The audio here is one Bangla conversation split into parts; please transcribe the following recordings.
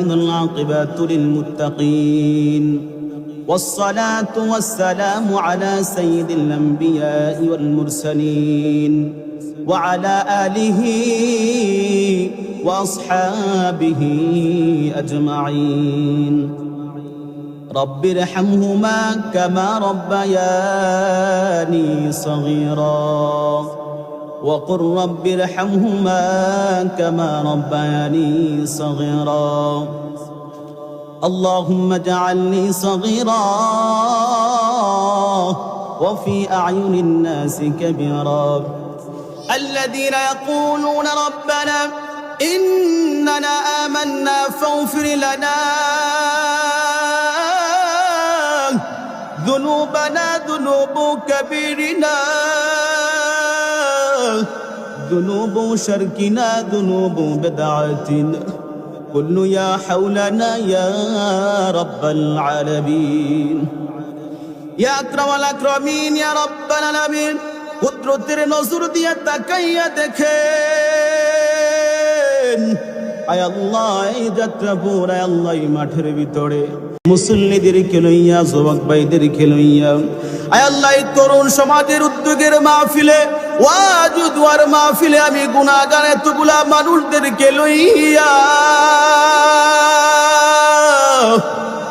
العاقبة للمتقين والصلاة والسلام على سيد الأنبياء والمرسلين وعلى آله وأصحابه أجمعين. رب ارحمهما كما ربياني صغيرا. وقل رب ارحمهما كما ربياني صغيرا. اللهم اجعلني صغيرا وفي أعين الناس كبيرا. الذين يقولون ربنا إننا آمنا فاغفر لنا ذنوبنا ذنوب كبيرنا. ذنوب شركنا ذنوب بدعتنا كل يا حولنا يا رب العالمين يا أكرم الأكرمين يا رب العالمين কুদরতের নজর দিয়ে তাকাইয়া দেখেন আয় আল্লাহ এই যাত্রাপুর আয় আল্লাহ এই মাঠের ভিতরে মুসল্লিদেরকে লইয়া যুবক ভাইদেরকে লইয়া আয় আল্লাহ এই তরুণ সমাজের উদ্যোগের মাহফিলে ওয়াজুদুয়ার মাহফিলে আমি গুণাগার এতগুলা মানুষদেরকে লইয়া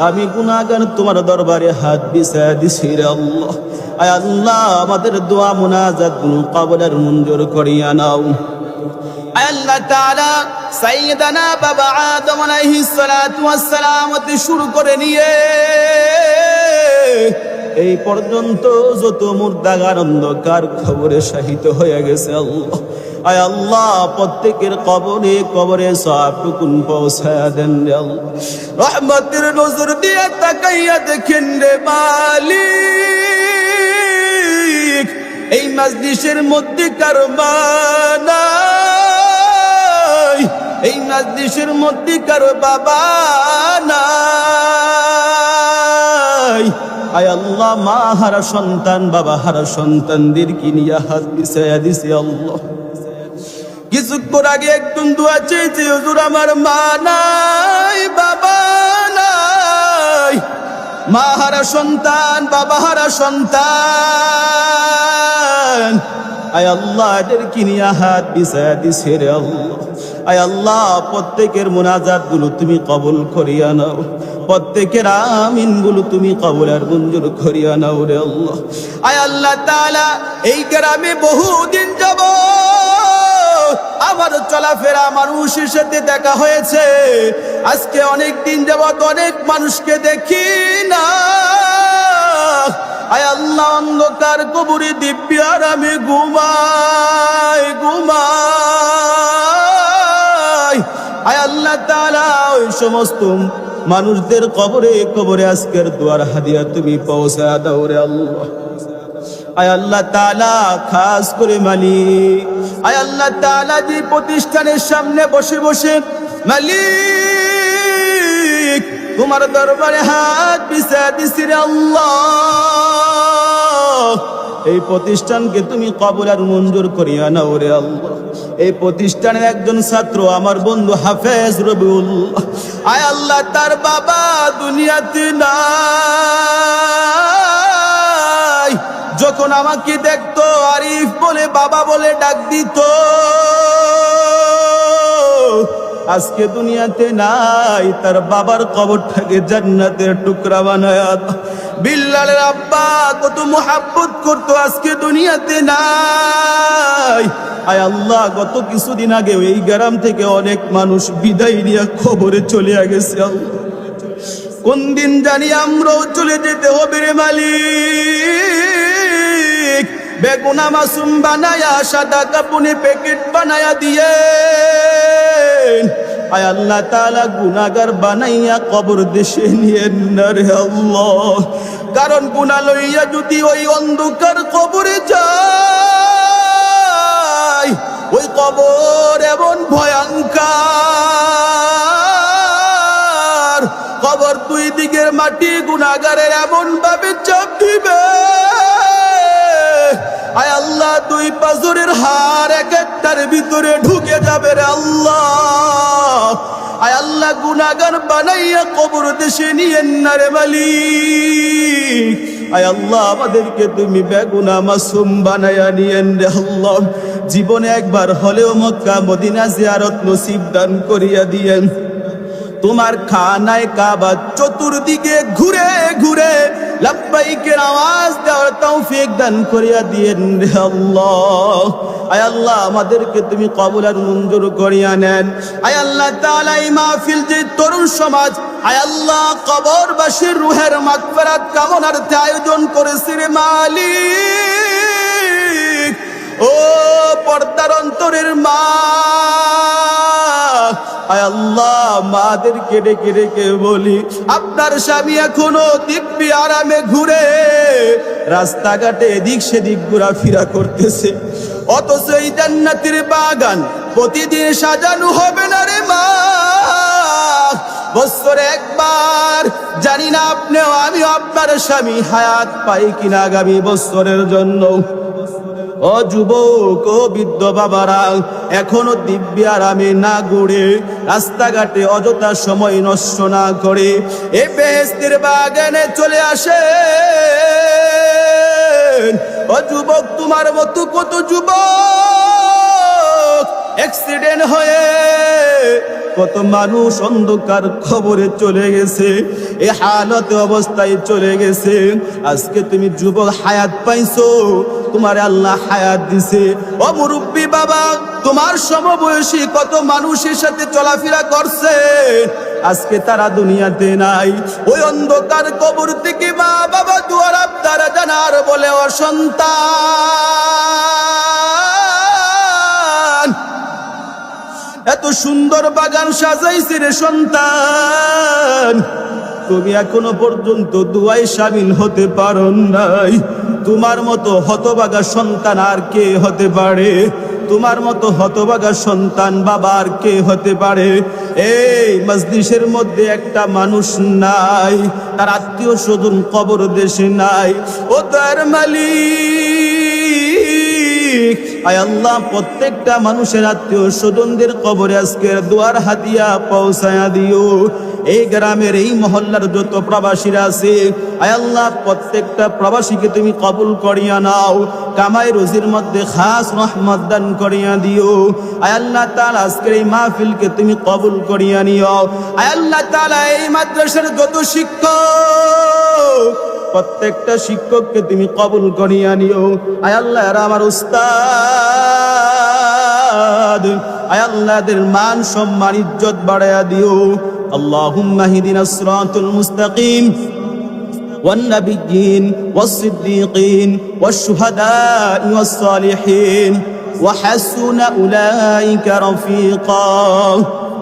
আমি গুনাগান তোমার দরবারে হাত বিছায়া দিছি রে আল্লাহ। আয় আল্লাহ, আমাদের দোয়া মুনাজাত কবলের মঞ্জুর করিয়া নাও। আয় আল্লাহ তাআলা সাইয়্যিদানা বাবা আদম আলাইহিস সালাতু ওয়াস সালাম শুরু করে নিয়ে এই পর্যন্ত যত মুর্দাগার অন্ধকার খবরে শাহিত হয়ে গেছে আল্লাহ। আয় আল্লাহ, প্রত্যেকের কবরে কবরে সবটুকুন পৌঁছায়া দেন রে আল্লাহ। রহমতের নজর দিয়ে তাকাইয়া দেখেন রে মালিক। এই মাজলিসের মধ্যে কার নাই। এই মাজলিসের মধ্যে কার বাবা নাই। আয় আল্লাহ, মা হারা সন্তান, বাবা হারা সন্তানদের কিনিয়া হাত বিছায়া দিছে আল্লাহ। কিছুক্ষণ আগে একটু দোয়া চেয়েছি, হুজুর, আমার মা নাই, বাবা নাই। মা হারা সন্তান, বাবা হারা সন্তান। আয় আল্লাহ এদের কিনিয়া হাত বিছায়া দিছে রে আল্লাহ। আয় আল্লাহ, প্রত্যেকের মোনাজাতগুলো তুমি কবুল করিয়া নাও। প্রত্যেকের আমিনগুলো তুমি কবুল আর মঞ্জুর করিয়া নাও রে আল্লাহ। আয় আল্লাহ তাআলা, এই গ্রামে বহুদিন যাব আমার চলাফেরা মানুষের সাথে দেখা হয়েছে। আজকে অনেক দিন যাবত অনেক মানুষকে দেখি না। আয় আল্লাহ, অন্ধকার আর আমি ঘুমাই ঘুমাই আল্লাহ ওই সমস্ত মানুষদের কবরে কবরে আজকের দুয়ার হাদিয়া তুমি পৌঁছা দাও রে আল্লাহ। আয় আল্লাহ তাআলা, খাস করে মালিক আয় আল্লাহ তাআলা, যে প্রতিষ্ঠানের সামনে বসে বসে মালিক, তোমার দরবারে হাত বিছা দিছি রে আল্লাহ। এই প্রতিষ্ঠানকে তুমি কবুল আর মঞ্জুর করিয়া নাও রে এই প্রতিষ্ঠানের একজন ছাত্র আমার বন্ধু হাফেজ রবিউল। আয় আল্লাহ, তার বাবা দুনিয়াতে নাই। যখন আমাকে দেখতো, আরিফ বলে, বাবা বলে ডাক দিত। আজকে দুনিয়াতে নাই, তার বাবার কবরটাকে জান্নাতের টুকরা বানায় বিল্লালের আব্বা কত মোহাব্বত করতো আজকে দুনিয়াতে নাই। আয় আল্লাহ, গত কিছুদিন আগে এই গ্রাম থেকে অনেক মানুষ বিদায় নিয়ে খবরে চলে গেছে কোন দিন জানি আমরাও চলে যেতে হবে রে মালিক। বেগুনা, মাসুম বানায়া, সাদা কাপুনে প্যাকেট বানায়া দিয়ে আয় আল্লাহ তাআলা গুনাগার বানাইয়া কবর দেশে নিয়ে না রে আল্লাহ। কারণ গুনা লইয়া যদি ওই অন্ধকার কবরে যায়, ওই কবর এমন ভয়ঙ্কর। কবর দুই দিকের মাটি গুনাগারের এমন ভাবে চাপ দিবে। দুই পাজরের হার এক একটার ভিতরে ঢুকে যাবে রে আল্লাহ। আয় আল্লাহ গুনাগার বানাইয়া কবর দেশে নিয়েন না রে মালিক। আয় আল্লাহ, আমাদেরকে তুমি বেগুনা মাসুম বানাইয়া নিয়েন রে আল্লাহ। জীবনে একবার হলেও মক্কা, মদিনা জিয়ারত নসিব দান করিয়া দিয়েন। তোমার খানায় কাবা চতুর্দিকে ঘুরে ঘুরে লাব্বাইকের আওয়াজ দেওয়ার তৌফিক দান করিয়া দিয়েন রে আল্লাহ। আয় আল্লাহ, আমাদেরকে তুমি কবুল আর মঞ্জুর করিয়া নেন। আয় আল্লাহ তাআলা, এই মাহফিল যে তরুণ সমাজ, আয় আল্লাহ, কবরবাসীর রুহের মাগফিরাত কামনার্থে আয়োজন করেছে রে মালিক। ও পর্দার অন্তরের মা আল্লাহ, মাদেরকে ডেকে ডেকে বলি, আপনার স্বামী এখনও দিব্যি আরামে ঘুরে রাস্তাঘাটে এদিক সেদিক ঘোরাফেরা করতেছে। অথচ এই জান্নাতের বাগান প্রতিদিন সাজানো হবে না রে মা। বছরে একবার, জানি না আপনিও আমি আপনার স্বামী হায়াত পাই কিনা আগামী বছরের জন্য। ও যুবক বৃদ্ধ বাবারা, এখনও দিব্য আরামে না ঘুরে রাস্তাঘাটে অযথা সময় নষ্ট না করে এ বেহেস্তের বাগানে চলে আসে ও যুবক, তোমার মতো কত যুবক অ্যাক্সিডেন্ট হয়ে কত মানুষ অন্ধকার খবরে চলে গেছে, এ হালতে অবস্থায় চলে গেছে। আজকে তুমি যুবক হায়াত পাইছো, তোমার আল্লাহ হায়াত দিছে। ও মুরব্বী বাবা, তোমার সমবয়সী কত মানুষের সাথে চলাফেরা করছে? আজকে তারা দুনিয়াতে নাই। ওই অন্ধকার কবর থেকে মা বাবা দুয়ার আপনারা জানার বলে অসন্তান এত সুন্দর বাগান সাজাইছে রে সন্তান। তুমি এখনও পর্যন্ত দুয়াই সামিল হতে পারো নাই। তোমার মতো হতবাগা সন্তান আর কে হতে পারে? তোমার মতো হতবাগা সন্তান বাবার কে হতে পারে? এই মজলিসের মধ্যে একটা মানুষ নাই, তার আত্মীয় স্বজন কবর দেশে নাই। ও তার মালিক আয় আল্লাহ, প্রত্যেকটা মানুষের আত্মীয় স্বজনদের কবরে আজকের দুয়ার হাতিয়া পৌঁছায়া দিও। এই গ্রামের, এই মহল্লার যত প্রবাসীরা আছে, আয় আল্লাহ, প্রত্যেকটা প্রবাসীকে তুমি কবুল করিয়া নাও, কামাই রুজির মধ্যে খাস রহমত দান করিয়া দিও। আয় আল্লাহ তাআলা, আজকের এই মাহফিলকে তুমি কবুল করিয়া নিও। আয় আল্লাহ তাআলা, এই মাদ্রাসার যত শিক্ষক প্রত্যেকটা শিক্ষককে তুমি কবুল করিয়া নিও আয় আল্লাহ এরা আমার উস্তাদ আয় আল্লাহদের মান সম্মান ইজ্জত বাড়াইয়া দিও আল্লাহুম্মা হিদিনাস সিরাতাল মুস্তাকিম والنبيين والصديقين والشهداء والصالحين وحسن أولئك رفيقا